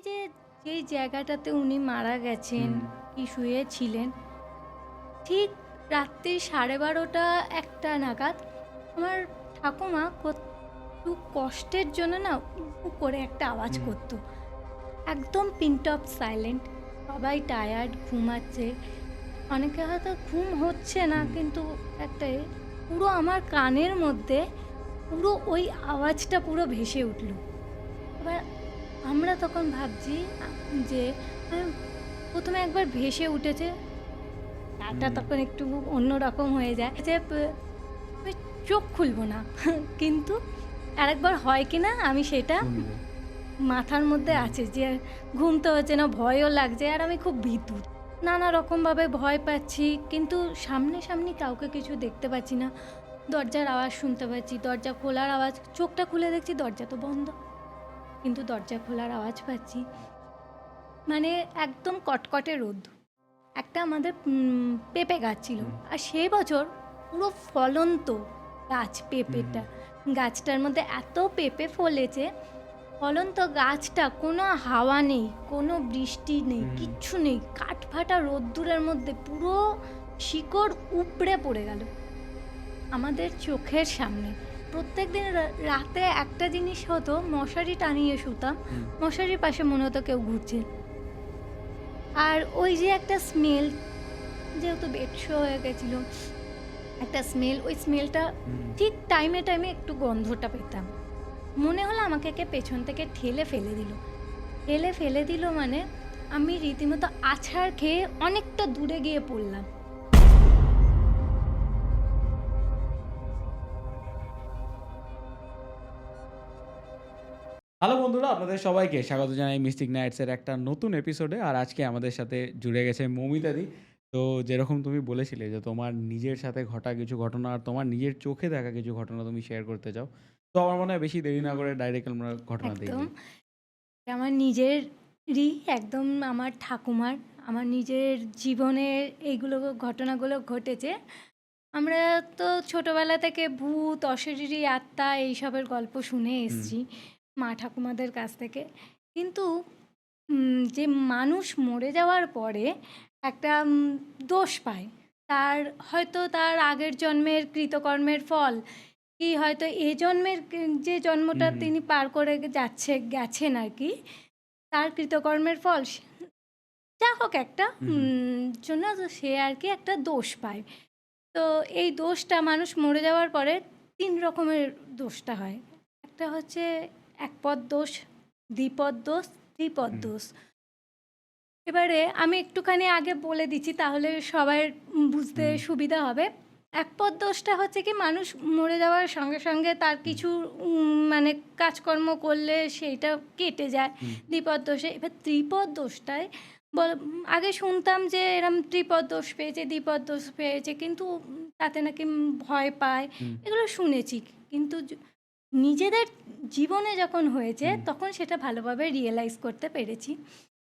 যে যেই জায়গাটাতে উনি মারা গেছেন। কি শুয়েছিলেন ঠিক রাত্রি সাড়ে বারোটা একটা নাগাদ আমার ঠাকুমা একটু কষ্টের জন্য না উ করে একটা আওয়াজ। করতো একদম পিন্ট অফ সাইলেন্ট সবাই টায়ার্ড ঘুমাচ্ছে অনেকে হয়তো ঘুম হচ্ছে না কিন্তু একটা পুরো আমার কানের মধ্যে পুরো ওই আওয়াজটা পুরো ভেসে উঠল এবার আমরা তখন ভাবছি যে প্রথমে একবার ভেসে উঠেছে। তাটা তখন একটু অন্যরকম হয়ে যায়। যে চোখ খুলবো না। কিন্তু আরেকবার হয় কি না আমি সেটা মাথার মধ্যে আছে যে ঘুমতে হচ্ছে না ভয়ও লাগছে আর আমি খুব ভীতু। নানা রকমভাবে ভয় পাচ্ছি কিন্তু সামনে সামনে কাউকে কিছু দেখতে পাচ্ছি না। দরজার আওয়াজ শুনতে পাচ্ছি দরজা খোলার আওয়াজ চোখটা খুলে দেখছি দরজা তো বন্ধ। কিন্তু দরজা খোলার আওয়াজ পাচ্ছি। মানে একদম কটকটে রোদ। একটা আমাদের পেঁপে গাছ ছিল। আর সেই বছর পুরো ফলন্ত গাছ পেঁপেটা। গাছটার মধ্যে এত পেঁপে ফলেছে ফলন্ত গাছটা কোনো হাওয়া নেই কোনো বৃষ্টি নেই কিচ্ছু নেই। কাঠ ফাটা রোদ্দুরের মধ্যে পুরো শিকড় উপড়ে পড়ে গেল। আমাদের চোখের সামনে। প্রত্যেক দিন রাতে একটা জিনিস হতো মশারি টানিয়ে শুতাম। মশারির পাশে মনে হতো কেউ ঘুরছে। আর ওই যে একটা স্মেল যেহেতু বেডশো হয়ে গেছিল একটা স্মেল ওই স্মেলটা ঠিক টাইমে টাইমে একটু গন্ধটা পেতাম। মনে হলো আমাকে কে পেছন থেকে ঠেলে ফেলে দিল। ঠেলে ফেলে দিল মানে আমি রীতিমতো আছাড় খেয়ে অনেকটা দূরে গিয়ে পড়লাম। হ্যালো বন্ধুরা আপনাদের সবাইকে স্বাগত জানাই মিস্টিক নাইটসের একটা নতুন এপিসোডে আর আজকে আমাদের সাথে জুড়ে গেছে মৌমিতাদি তো যেরকম তুমি বলেছিলে যে তোমার নিজের সাথে ঘটা কিছু ঘটনা আর তোমার নিজের চোখে দেখা কিছু ঘটনা তুমি শেয়ার করতে চাও। তো আমার মনে হয় বেশি দেরি না করে ডাইরেক্ট আমরা ঘটনা দেখি। আমার নিজেরই একদম আমার ঠাকুমার আমার নিজের জীবনে এইগুলো ঘটনাগুলো ঘটেছে। আমরা তো ছোটবেলা থেকে ভূত অশরীরী আত্মা এইসবের গল্প শুনে এসেছি। মা ঠাকুমাদের কাছ থেকে। কিন্তু যে মানুষ মরে যাওয়ার পরে একটা দোষ পায়। তার হয়তো তার আগের জন্মের কৃতকর্মের ফল কি হয়তো এ জন্মের যে জন্মটা তিনি পার করে যাচ্ছে গেছেন আর কি তার কৃতকর্মের ফল যা হোক একটা জন্য সে আর কি একটা দোষ পায়। তো এই দোষটা মানুষ মরে যাওয়ার পরে তিন রকমের দোষটা হয়। একটা হচ্ছে একপদ দোষ দ্বিপদ দোষ ত্রিপদ। দোষ। এবারে আমি একটুখানি আগে বলে দিচ্ছি তাহলে সবাই বুঝতে সুবিধা হবে। একপদ দোষটা হচ্ছে কি মানুষ মরে যাওয়ার সঙ্গে সঙ্গে তার কিছু মানে কাজকর্ম করলে সেইটা কেটে যায়। দ্বিপদ দোষে এবার ত্রিপদ দোষটায় বল আগে শুনতাম যে এরম ত্রিপদ দোষ পেয়েছে দ্বিপদ দোষ পেয়েছে কিন্তু তাতে নাকি ভয় পায়। এগুলো শুনেছি কিন্তু নিজেদের জীবনে যখন হয়েছে তখন সেটা ভালোভাবে রিয়েলাইজ করতে পেরেছি।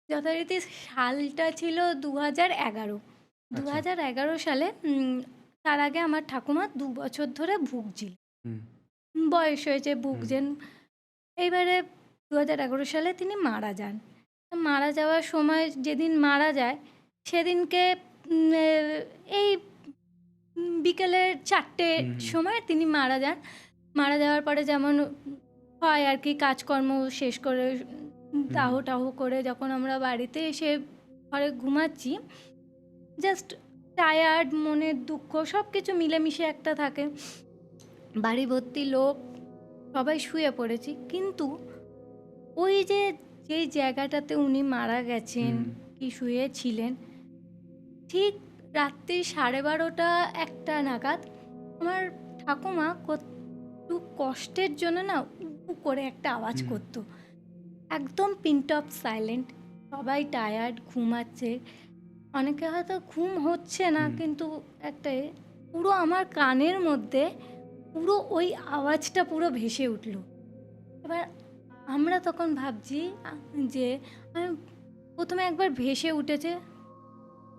যথারীতি সালটা ছিল দু হাজার এগারো। দু আচ্ছা। হাজার এগারো সালে তার আগে আমার ঠাকুমা দু বছর ধরে ভুগছিল। বয়স হয়েছে ভুগছেন এইবারে দু হাজার এগারো সালে তিনি মারা যান। মারা যাওয়ার সময় যেদিন মারা যায় সেদিনকে এই বিকেলের চারটে। সময় তিনি মারা যান। মারা যাওয়ার পরে যেমন হয় আর কি কাজকর্ম শেষ করে দাহ টাহ করে যখন আমরা বাড়িতে এসে ঘরে ঘুমাচ্ছি জাস্ট টায়ার্ড মনের দুঃখ সব কিছু মিলেমিশে একটা থাকে বাড়ি ভর্তি লোক সবাই শুয়ে পড়েছি কিন্তু ওই যে যেই জায়গাটাতে উনি মারা গেছেন। কি শুয়েছিলেন ঠিক রাত্রি সাড়ে বারোটা একটা নাগাদ আমার ঠাকুমা একটু কষ্টের জন্য না উ করে একটা আওয়াজ। করতো। একদম পিন্ট অফ সাইলেন্ট সবাই টায়ার্ড ঘুমাচ্ছে। অনেকে হয়তো ঘুম হচ্ছে না কিন্তু একটা পুরো আমার কানের মধ্যে পুরো ওই আওয়াজটা পুরো ভেসে উঠল। এবার আমরা তখন ভাবছি যে আমি প্রথমে একবার ভেসে উঠেছে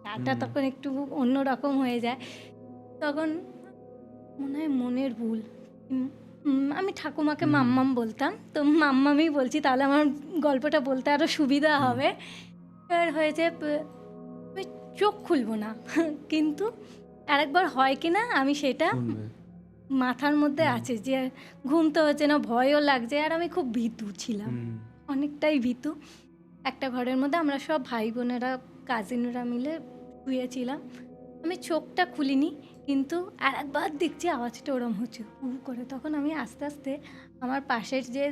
তাটা তখন একটু অন্যরকম হয়ে যায়। তখন মনে হয় মনের ভুল। আমি ঠাকুমাকে মাম্মাম বলতাম। তো মাম্মামই বলছি তাহলে আমার গল্পটা বলতে আরও সুবিধা হবে। এবার হয়েছে আমি চোখ খুলবো না। কিন্তু আরেকবার হয় কি না আমি সেটা মাথার মধ্যে আছে যে ঘুমতে হচ্ছে না ভয়ও লাগছে। আর আমি খুব ভীতু ছিলাম। অনেকটাই ভীতু। একটা ঘরের মধ্যে আমরা সব ভাই বোনেরা কাজিনরা মিলে শুয়েছিলাম। আমি চোখটা খুলিনি। কিন্তু আর একবার দেখছি আওয়াজটা ওরম হচ্ছে হু করে। তখন আমি আস্তে আস্তে আমার পাশের যে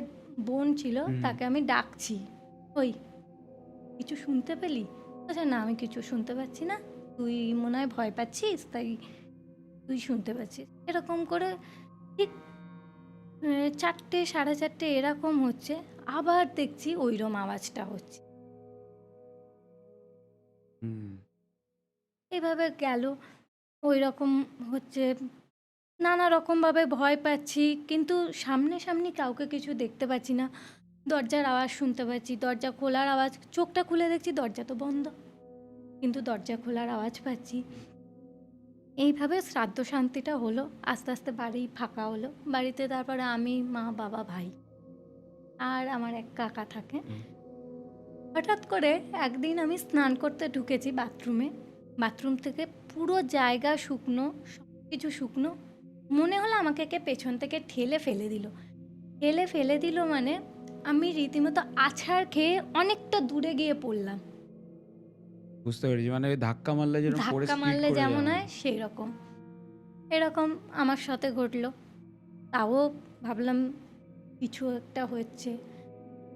বোন ছিল তাকে আমি ডাকছি ওই কিছু শুনতে পেলি? আচ্ছা না আমি কিছু শুনতে পাচ্ছি না। তুই মনে হয় ভয় পাচ্ছিস তাই তুই শুনতে পাচ্ছিস। এরকম করে ঠিক চারটে সাড়ে চারটে এরকম হচ্ছে আবার দেখছি ওইরম আওয়াজটা হচ্ছে। এভাবে গেল। ওই রকম হচ্ছে নানা রকমভাবে ভয় পাচ্ছি কিন্তু সামনে সামনি কাউকে কিছু দেখতে পাচ্ছি না। দরজার আওয়াজ শুনতে পাচ্ছি দরজা খোলার আওয়াজ চোখটা খুলে দেখছি দরজা তো বন্ধ কিন্তু দরজা খোলার আওয়াজ পাচ্ছি। এইভাবে শ্রাদ্ধ শান্তিটা হলো আস্তে আস্তে বাড়ি ফাঁকা হলো বাড়িতে তারপরে আমি মা বাবা ভাই আর আমার এক কাকা থাকে। হঠাৎ করে একদিন আমি স্নান করতে ঢুকেছি বাথরুমে। বাথরুম থেকে পুরো জায়গা শুকনো সব কিছু শুকনো মনে হলো আমাকে একে পেছন থেকে ঠেলে ফেলে দিল। ঠেলে ফেলে দিল মানে আমি রীতিমতো আছাড় খেয়ে অনেকটা দূরে গিয়ে পড়লাম। বুঝতে পেরেছি মানে ওই ধাক্কা মারলে যেরকম ধাক্কা মারলে যেমন হয় সেই রকম এরকম আমার সাথে ঘটলো। তাও ভাবলাম কিছু একটা হচ্ছে।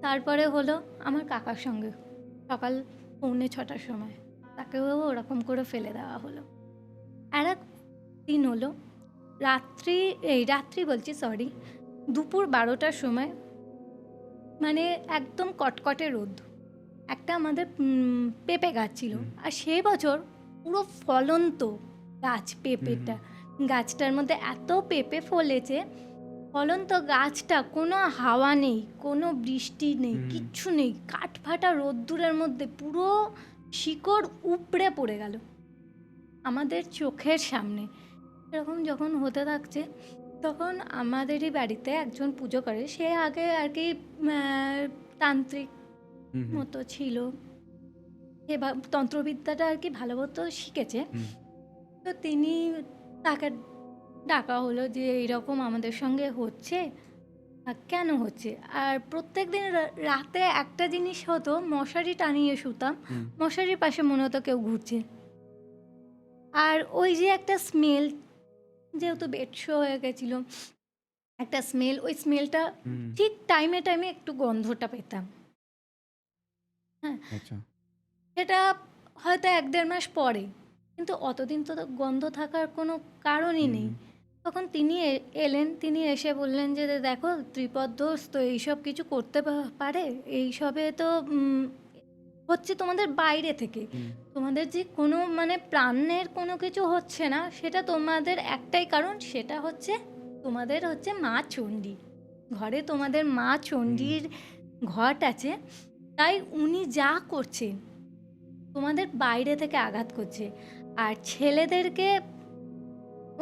তারপরে হলো আমার কাকার সঙ্গে সকাল পৌনে ছটার সময়। তাকেও ওরকম করে ফেলে দেওয়া হলো। আর এক দিন হলো রাত্রি এই রাত্রি বলছি সরি দুপুর বারোটার সময় মানে একদম কটকটে রোদ। একটা আমাদের পেঁপে গাছ ছিল। আর সেই বছর পুরো ফলন্ত গাছ পেঁপেটা। গাছটার মধ্যে এত পেঁপে ফলেছে ফলন্ত গাছটা কোনো হাওয়া নেই কোনো বৃষ্টি নেই কিচ্ছু নেই। কাঠ ফাটা রোদ্দুরের মধ্যে পুরো শিকড় উপড়ে পড়ে গেল আমাদের চোখের সামনে। এরকম যখন হতে থাকছে তখন আমাদেরই বাড়িতে একজন পুজো করে। সে আগে আর কি তান্ত্রিক মতো ছিল। সে তন্ত্রবিদ্যাটা আর কি ভালো মতো শিখেছে। তো তিনি তাকে ডাকা হলো যে এইরকম আমাদের সঙ্গে হচ্ছে। কেন হচ্ছে? আর প্রত্যেক দিন রাতে একটা জিনিস হতো মশারি টানিয়ে শুতাম। মশারির পাশে মনে হতো কেউ ঘুরছে। আর ওই যে একটা স্মেল যেহেতু বেডশো হয়ে গেছিল একটা স্মেল ওই স্মেলটা ঠিক টাইমে টাইমে একটু গন্ধটা পেতাম। হ্যাঁ। সেটা হয়তো এক দেড় মাস পরে কিন্তু অতদিন তো গন্ধ থাকার কোনো কারণই নেই। তখন তিনি এলেন তিনি এসে বললেন যে দেখো ত্রিপদ দোষ তো এইসব কিছু করতে পারে? এইসবে তো হচ্ছে তোমাদের বাইরে থেকে। তোমাদের যে কোনো মানে প্রাণের কোনো কিছু হচ্ছে না সেটা তোমাদের একটাই কারণ সেটা হচ্ছে তোমাদের হচ্ছে মা চণ্ডী। ঘরে তোমাদের মা চণ্ডীর ঘট আছে তাই উনি যা করছেন তোমাদের বাইরে থেকে আঘাত করছে। আর ছেলেদেরকে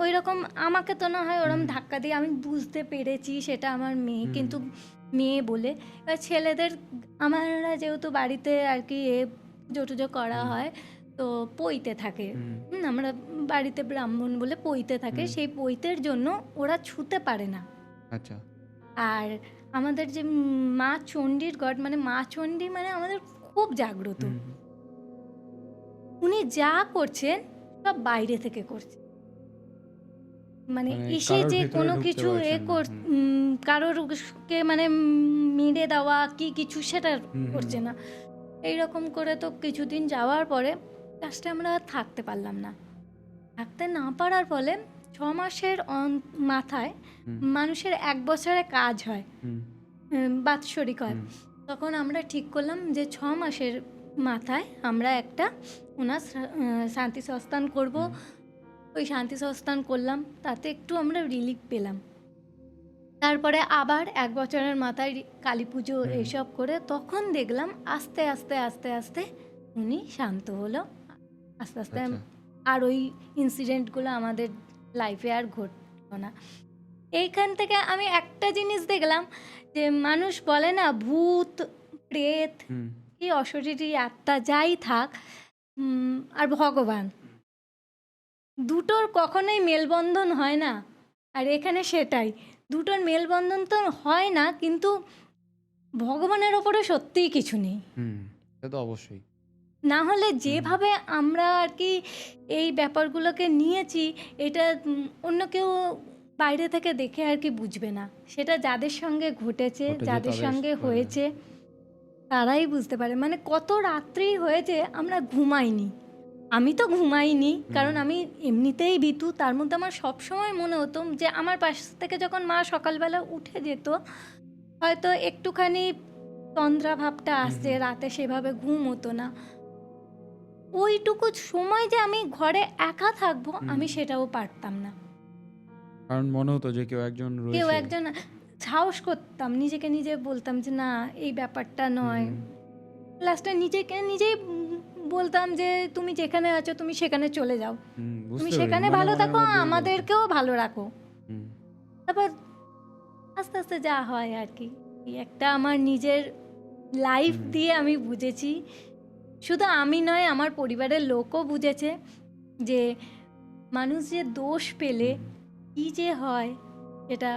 ওই রকম আমাকে তো না হয় ওরম ধাক্কা দিয়ে আমি বুঝতে পেরেছি সেটা আমার মেয়ে কিন্তু মেয়ে বলে। এবার ছেলেদের আমরা যেহেতু বাড়িতে আর কি এ পুজো টুজো করা হয় তো পইতে থাকে। আমরা বাড়িতে ব্রাহ্মণ বলে পইতে থাকে সেই পইতের জন্য ওরা ছুতে পারে না। আচ্ছা। আর আমাদের যে মা চণ্ডীর গড মানে মা চণ্ডী মানে আমাদের খুব জাগ্রত। উনি যা করছেন সব বাইরে থেকে করছেন মানে মানে এসে যে কোনো কিছু এ কর হুম। উম, কারোরকে মানে মেরে দেওয়া কি কিছু সেটা করছে। না। এইরকম করে তো কিছুদিন যাওয়ার পরে লাস্টে আমরা আর থাকতে পারলাম না। থাকতে না পারার ফলে ছ মাসের অন- মাথায় মানুষের এক বছরে কাজ হয়। বাৎসরিক হয়। তখন আমরা ঠিক করলাম যে ছ মাসের মাথায় আমরা একটা ওনার শান্তি সস্থান করব। ওই শান্তি সংস্থান করলাম তাতে একটু আমরা রিলিফ পেলাম। তারপরে আবার এক বছরের মাথায় কালী পুজো। এইসব করে তখন দেখলাম আস্তে আস্তে আস্তে আস্তে উনি শান্ত হলো। আস্তে আস্তে আচ্ছা। আর ওই ইনসিডেন্টগুলো আমাদের লাইফে আর ঘটলো না। এইখান থেকে আমি একটা জিনিস দেখলাম যে মানুষ বলে না ভূত প্রেত কি অশরীরী আত্মা যাই থাক আর ভগবান। দুটোর কখনোই মেলবন্ধন হয় না। আর এখানে সেটাই দুটোর মেলবন্ধন তো হয় না কিন্তু ভগবানের ওপরে সত্যিই কিছু নেই। তো অবশ্যই। না হলে যেভাবে আমরা আর কি এই ব্যাপারগুলোকে নিয়েছি এটা অন্য কেউ বাইরে থেকে দেখে আর কি বুঝবে না। সেটা যাদের সঙ্গে ঘটেছে ঘটেছে যাদের সঙ্গে হয়েছে তারাই বুঝতে পারে। মানে কত রাত্রি হয়েছে আমরা ঘুমাইনি। আমি তো ঘুমাইনি কারণ আমি এমনিতেই বিতু তার মধ্যে আমার সবসময় মনে হতো যে আমার পাশ থেকে যখন মা সকালবেলা উঠে যেত হয়তো একটুখানি তন্দ্রা ভাবটা আসছে রাতে সেভাবে ঘুম হতো না। ওইটুকু সময় যে আমি ঘরে একা থাকব আমি সেটাও পারতাম না। কারণ মনে হতো যে কেউ একজন কেউ একজন সাহস করতাম নিজেকে নিজে বলতাম যে না এই ব্যাপারটা নয়। লাস্টে নিজেকে নিজেই বলতাম যে তুমি যেখানে আছো তুমি সেখানে চলে যাও। তুমি সেখানে ভালো থাকো আমাদেরকেও ভালো রাখো। তারপর আস্তে আস্তে যা হয় আর কি। একটা আমার নিজের লাইফ দিয়ে আমি বুঝেছি। শুধু আমি নয় আমার পরিবারের লোকও বুঝেছে যে মানুষ যে দোষ পেলে কি যে হয় এটা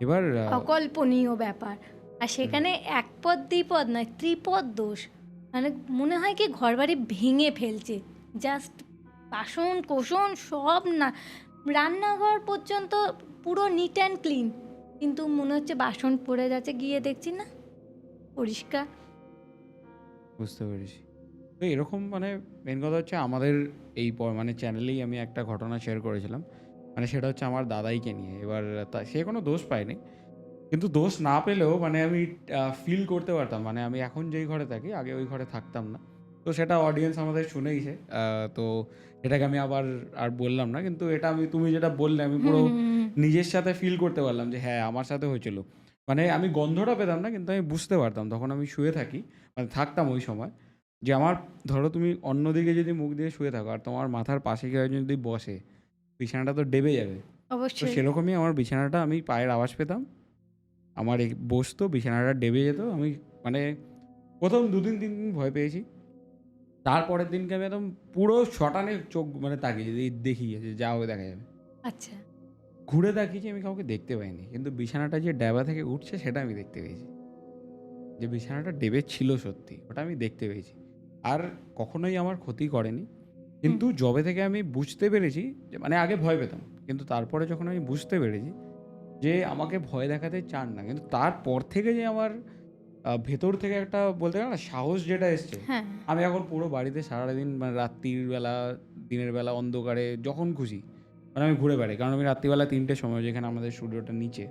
এবার অকল্পনীয় ব্যাপার। আর সেখানে এক পদ দ্বিপদ নয় ত্রিপদ দোষ। মানে মনে হয় কি ঘর বাড়ি ভেঙে ফেলছে। জাস্ট বাসন কোসন সব না, রান্নাঘর পর্যন্ত পুরো নিট অ্যান্ড ক্লিন কিন্তু মনে হচ্ছে বাসন পড়ে যাচ্ছে, গিয়ে দেখছি না, পরিষ্কার। বুঝতে পেরেছি। তো এরকম মানে মেন কথা হচ্ছে আমাদের এই মানে চ্যানেলেই আমি একটা ঘটনা শেয়ার করেছিলাম। মানে সেটা হচ্ছে আমার দাদাইকে নিয়ে। এবার তা, সে কোনো দোষ পায়নি। কিন্তু দোষ না পেলেও মানে আমি ফিল করতে পারতাম। মানে আমি এখন যেই ঘরে থাকি আগে ওই ঘরে থাকতাম না। তো সেটা অডিয়েন্স আমাদের শুনেইছে। তো এটাকে আমি আবার আর বললাম না। কিন্তু এটা আমি তুমি যেটা বললে আমি পুরো নিজের সাথে ফিল করতে পারলাম যে হ্যাঁ আমার সাথে হয়েছিল। মানে আমি গন্ধটা পেতাম না কিন্তু আমি বুঝতে পারতাম। তখন আমি শুয়ে থাকি মানে থাকতাম ওই সময় যে আমার ধরো তুমি অন্যদিকে যদি মুখ দিয়ে শুয়ে থাকো আর তোমার মাথার পাশে কেউ যদি বসে বিছানাটা তো ডেবে যাবে। অবশ্যই। সেরকমই আমার বিছানাটা আমি পায়ের আওয়াজ পেতাম। আমার এই বসতো বিছানাটা ডেবে যেত আমি মানে প্রথম দুদিন তিন দিন ভয় পেয়েছি। তারপরের দিনকে আমি একদম পুরো শটানে চোখ মানে তাকিয়ে দেখি যে যা হবে দেখা যাবে। আচ্ছা। ঘুরে তাকিয়েছি আমি কাউকে দেখতে পাইনি। কিন্তু বিছানাটা যে ড্যাবা থেকে উঠছে সেটা আমি দেখতে পেয়েছি। যে বিছানাটা ডেবে ছিল সত্যি ওটা আমি দেখতে পেয়েছি। আর কখনোই আমার ক্ষতি করেনি। কিন্তু জবে থেকে আমি বুঝতে পেরেছি যে মানে আগে ভয় পেতাম। কিন্তু তারপরে যখন আমি বুঝতে পেরেছি যে আমাকে ভয় দেখাতে চান না। কিন্তু তারপর থেকে যে আমার ভেতর থেকে একটা বলতে গেলে না সাহস যেটা এসছে হ্যাঁ। আমি এখন পুরো বাড়িতে সারাদিন মানে রাত্রির বেলা দিনের বেলা অন্ধকারে যখন খুশি মানে আমি ঘুরে বেড়াই। কারণ আমি রাত্রিবেলা তিনটের সময় যেখানে আমাদের স্টুডিওটা নিচে।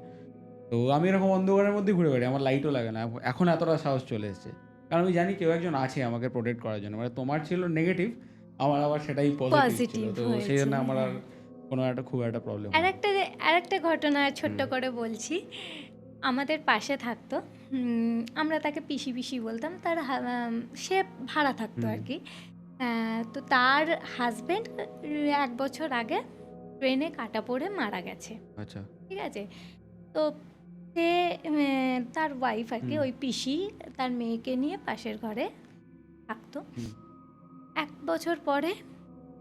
তো আমি এরকম অন্ধকারের মধ্যে ঘুরে বেড়াই আমার লাইটও লাগে না। এখন এতটা সাহস চলে এসেছে। কারণ আমি জানি কেউ একজন আছে আমাকে প্রোটেক্ট করার জন্য। মানে তোমার ছিল নেগেটিভ আমার আবার সেটাই পজিটিভ ছিল। তো সেই জন্য আমার আর হ্যাঁ। কোনো একটা খুব একটা প্রবলেম আর একটা আর একটা ঘটনা ছোট্ট করে বলছি। আমাদের পাশে থাকতো। আমরা তাকে পিসি পিসি বলতাম। তার সে ভাড়া থাকতো আর কি তো তার হাজবেন্ড এক বছর আগে ট্রেনে কাটা পড়ে মারা গেছে। আচ্ছা। ঠিক আছে? তো সে তার ওয়াইফ আর কি ওই পিসি তার মেয়েকে নিয়ে পাশের ঘরে থাকতো। এক বছর পরে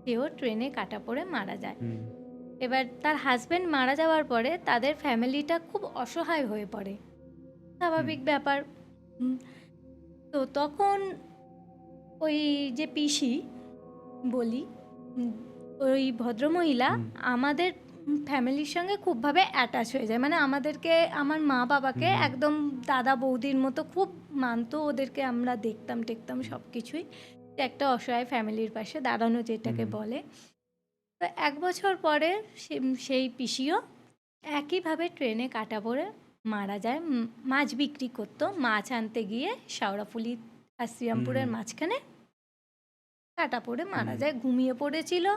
সেও ট্রেনে কাটা পড়ে মারা যায়। এবার তার হাজব্যান্ড মারা যাওয়ার পরে তাদের ফ্যামিলিটা খুব অসহায় হয়ে পড়ে। স্বাভাবিক ব্যাপার। তো তখন ওই যে পিসি বলি ওই ভদ্রমহিলা। আমাদের ফ্যামিলির সঙ্গে খুবভাবে অ্যাটাচ হয়ে যায়। মানে আমাদেরকে আমার মা বাবাকে একদম দাদা বৌদির মতো খুব মানতো ওদেরকে আমরা দেখতাম টেকতাম সব কিছুই একটা অসহায় ফ্যামিলির পাশে দাঁড়ানো যেটাকে বলে। তো এক বছর পরে সে- সেই পিসিও একইভাবে ট্রেনে কাটা পড়ে মারা যায়। মাছ বিক্রি করতো। মাছ আনতে গিয়ে শাওড়াফুলি আর শ্রীরামপুরের মাঝখানে কাটা পড়ে মারা যায়। ঘুমিয়ে পড়েছিল।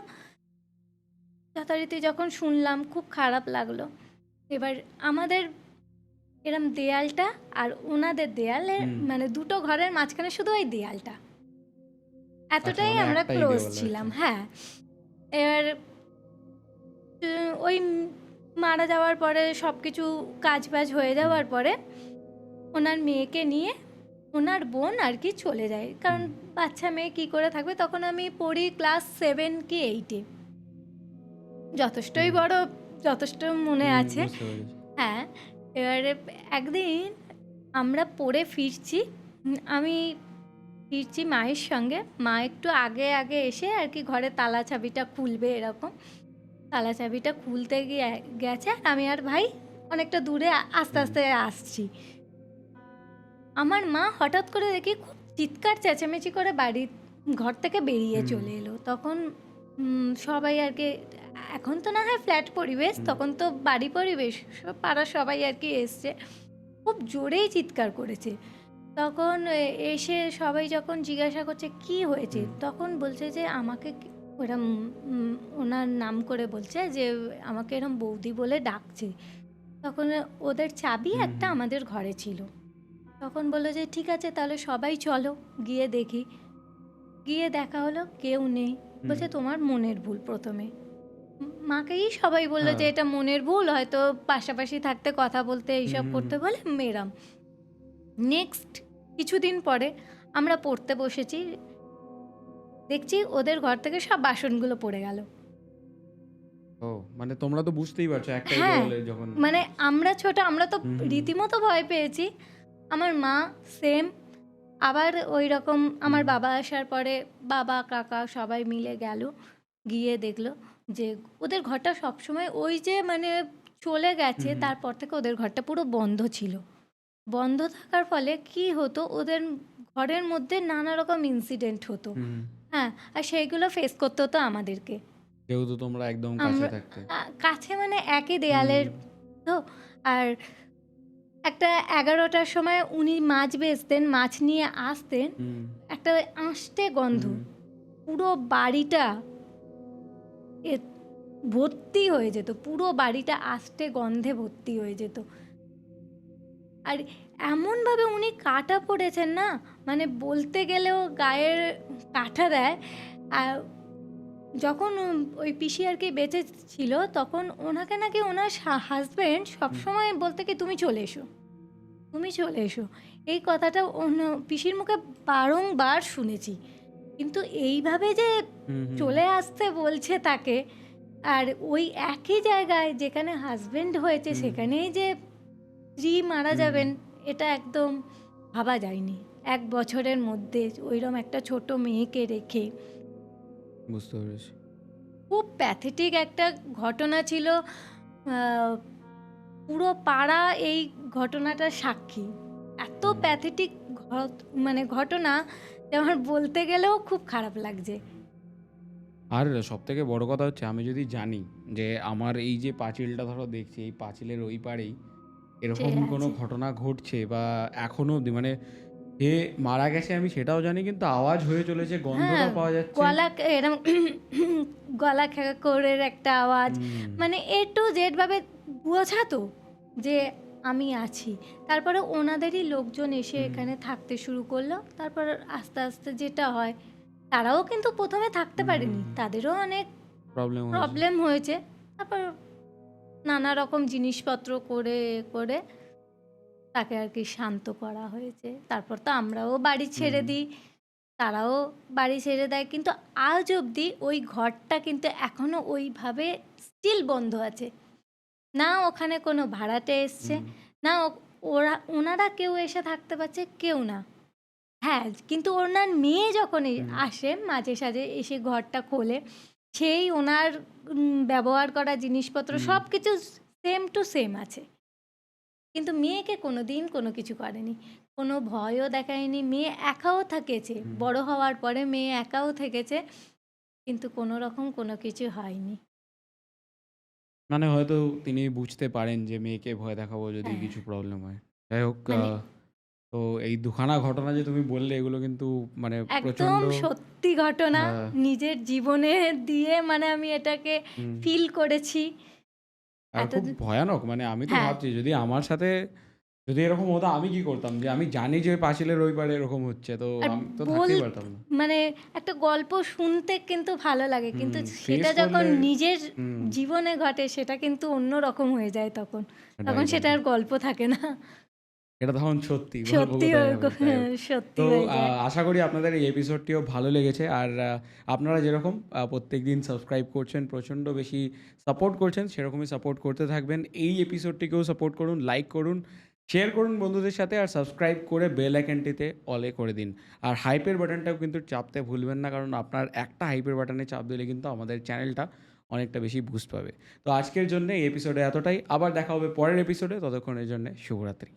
যথারীতি যখন শুনলাম খুব খারাপ লাগল। এবার আমাদের এরম দেয়ালটা আর ওনাদের দেয়ালে মানে দুটো ঘরের মাঝখানে শুধু ওই দেয়ালটা। এতটাই মানে আমরা ক্লোজ ছিলাম হ্যাঁ। এবার ওই মারা যাওয়ার পরে সব কিছু কাজ বাজ হয়ে যাওয়ার পরে ওনার মেয়েকে নিয়ে ওনার বোন আর কি চলে যায়। কারণ বাচ্চা মেয়ে কী করে থাকবে? তখন আমি পড়ি ক্লাস সেভেন কি এইটে যথেষ্টই। বড় যথেষ্ট মনে আছে। হ্যাঁ এবারে একদিন আমরা পড়ে ফিরছি। আমি ফিরছি মায়ের সঙ্গে। মা একটু আগে আগে এসে আর কি ঘরে তালা চাবিটা খুলবে এরকম। তালা চাবিটা খুলতে গিয়ে গেছে আর আমি আর ভাই অনেকটা দূরে আস্তে আস্তে আসছি। আমার মা হঠাৎ করে দেখি খুব চিৎকার চেঁচামেচি করে বাড়ির ঘর থেকে বেরিয়ে চলে এলো। তখন সবাই আর কি এখন তো না হয় ফ্ল্যাট পরিবেশ তখন তো বাড়ি পরিবেশ সব পাড়ার সবাই আর কি এসছে। খুব জোরেই চিৎকার করেছে। তখন এসে সবাই যখন জিজ্ঞাসা করছে কি হয়েছে? তখন বলছে যে আমাকে ওরম ওনার নাম করে বলছে যে আমাকে এরম বৌদি বলে ডাকছে। তখন ওদের চাবি একটা আমাদের ঘরে ছিল। তখন বলল যে ঠিক আছে তাহলে সবাই চলো গিয়ে দেখি। গিয়ে দেখা হলো কেউ নেই। বলছে তোমার মনের ভুল প্রথমে। মাকেই সবাই বলল যে হ্যাঁ। এটা মনের ভুল হয়তো পাশাপাশি থাকতে কথা বলতে এইসব করতে বলে মেরাম নেক্সট কিছুদিন পরে আমরা পড়তে বসেছি। দেখছি ওদের ঘর থেকে সব বাসনগুলো পড়ে গেল। ও মানে তোমরা তো বুঝতেই পারছ একটাই হ্যাঁ, যখন মানে আমরা ছোট আমরা তো। রীতিমতো ভয় পেয়েছি। আমার মা সেম আবার ওই রকম আমার বাবা আসার পরে বাবা কাকা সবাই মিলে গেল গিয়ে দেখল যে ওদের ঘরটা সবসময় ওই যে মানে চলে গেছে। তারপর থেকে ওদের ঘরটা পুরো বন্ধ ছিল। বন্ধ থাকার ফলে কি হতো? ওদের ঘরের মধ্যে নানা রকম ইনসিডেন্ট হতো হ্যাঁ আর সেইগুলো ফেস করতে হতো আমাদেরকে। যেহেতু তোমরা একদম কাছে থাকতে। কাছে মানে একই দেয়ালের তো আর একটা এগারোটার সময় উনি মাছ বেচতেন মাছ নিয়ে আসতেন। একটা আঁশটে গন্ধ। পুরো বাড়িটা ভর্তি হয়ে যেত। পুরো বাড়িটা আষ্টে গন্ধে ভর্তি হয়ে যেত। আর এমনভাবে উনি কাটা পড়েছেন না মানে বলতে গেলেও গায়ের কাটা দেয়। আর যখন ওই পিসি আর কি বেঁচে ছিল তখন ওনাকে নাকি ওনার হাজব্যান্ড সবসময় বলতে কি তুমি চলে এসো তুমি চলে এসো। এই কথাটা অন্য পিসির মুখে বারংবার শুনেছি। কিন্তু এইভাবে যে চলে আসতে বলছে তাকে আর ওই একই জায়গায় যেখানে হাজবেন্ড হয়েছে সেখানেই যে স্ত্রী মারা যাবেন এটা একদম ভাবা যায়নি। এক বছরের মধ্যে ওইরকম একটা ছোট মেয়েকে রেখে বুঝতে পেরেছি। খুব প্যাথেটিক একটা ঘটনা ছিল পুরো পাড়া এই ঘটনাটার সাক্ষী। এত। প্যাথেটিক মানে ঘটনা যে আমার বলতে গেলেও খুব খারাপ লাগছে। আর সব থেকে বড় কথা হচ্ছে আমি যদি জানি যে আমার এই যে পাঁচিলটা ধরো দেখছি এই পাঁচিলের ওই পারেই এরকম কোনো ঘটনা ঘটছে বা এখনও অবধি মানে যে মারা গেছে আমি সেটাও জানি কিন্তু আওয়াজ হয়ে চলেছে গন্ধটা হ্যাঁ, পাওয়া যাচ্ছে। গলা এরকম গলা খেকা করে একটা আওয়াজ। মানে এ টু জেড ভাবে বোঝাতো যে আমি আছি। তারপরে ওনাদেরই লোকজন এসে এখানে থাকতে শুরু করল। তারপর আস্তে আস্তে যেটা হয় তারাও কিন্তু প্রথমে থাকতে পারেনি। তাদেরও অনেক প্রবলেম প্রবলেম হয়েছে। তারপর নানা রকম জিনিসপত্র করে করে তাকে আর কি শান্ত করা হয়েছে। তারপর তো আমরাও বাড়ি ছেড়ে দিই তারাও বাড়ি ছেড়ে দেয়। কিন্তু আজ অবধি ওই ঘরটা কিন্তু এখনও ওইভাবে স্টিল বন্ধ আছে। না ওখানে কোনো ভাড়াটে এসছে না ওরা ওনারা কেউ এসে থাকতে পারছে কেউ না। হ্যাঁ কিন্তু ওনার মেয়ে যখন আসে মাঝে সাঝে এসে ঘরটা খোলে সেই ওনার ব্যবহার করা জিনিসপত্র সব কিছু সেম টু সেম আছে। কিন্তু মেয়েকে কোনো দিন কোনো কিছু করেনি। কোনো ভয়ও দেখায়নি। মেয়ে একাও থেকেছে। বড় হওয়ার পরে মেয়ে একাও থেকেছে। কিন্তু কোনো রকম কোনো কিছু হয়নি। মানে হয়তো তিনি বুঝতে পারেন যে মেয়েকে ভয় দেখাবো যদি হ্যাঁ। কিছু প্রবলেম হয়। যাই হোক মানে- তো এই দুখানা ঘটনা যে তুমি বললে এগুলো কিন্তু মানে একদম প্রচণ্ড সত্যি। ঘটনা হ্যাঁ। নিজের জীবনে দিয়ে মানে আমি এটাকে ফিল করেছি। আর খুব ভয়ানক মানে আমি তো হ্যাঁ। ভাবছি যদি আমার সাথে যদি এরকম হতো আমি কি করতাম? যে আমি জানি যে পাঁচিলের ওই পারে এরকম হচ্ছে তো আমি তো থাকতেই পারতাম না। মানে একটা গল্প শুনতে কিন্তু ভালো লাগে কিন্তু সেটা যখন নিজের জীবনে ঘটে সেটা কিন্তু অন্য রকম হয়ে যায় তখন। তখন সেটা আর গল্প থাকে না। এটা তখন সত্যি হয়ে- তো আশা করি আপনাদের এই এপিসোডটিও ভালো লেগেছে। আর আপনারা যেরকম প্রত্যেক দিন সাবস্ক্রাইব করছেন প্রচণ্ড বেশি সাপোর্ট করছেন সেরকমই সাপোর্ট করতে থাকবেন। এই এপিসোডটিকেও সাপোর্ট করুন লাইক করুন শেয়ার করুন বন্ধুদের সাথে আর সাবস্ক্রাইব করে বেল আইকনটিতে অলে করে দিন। আর হাইপের বাটনটাও কিন্তু চাপতে ভুলবেন না কারণ আপনার একটা হাইপের বাটনে চাপ দিলে কিন্তু আমাদের চ্যানেলটা অনেকটা বেশি বুস্ট পাবে। তো আজকের জন্য এই এপিসোডে এতটাই। আবার দেখা হবে পরের এপিসোডে ততক্ষণের জন্য শুভরাত্রি।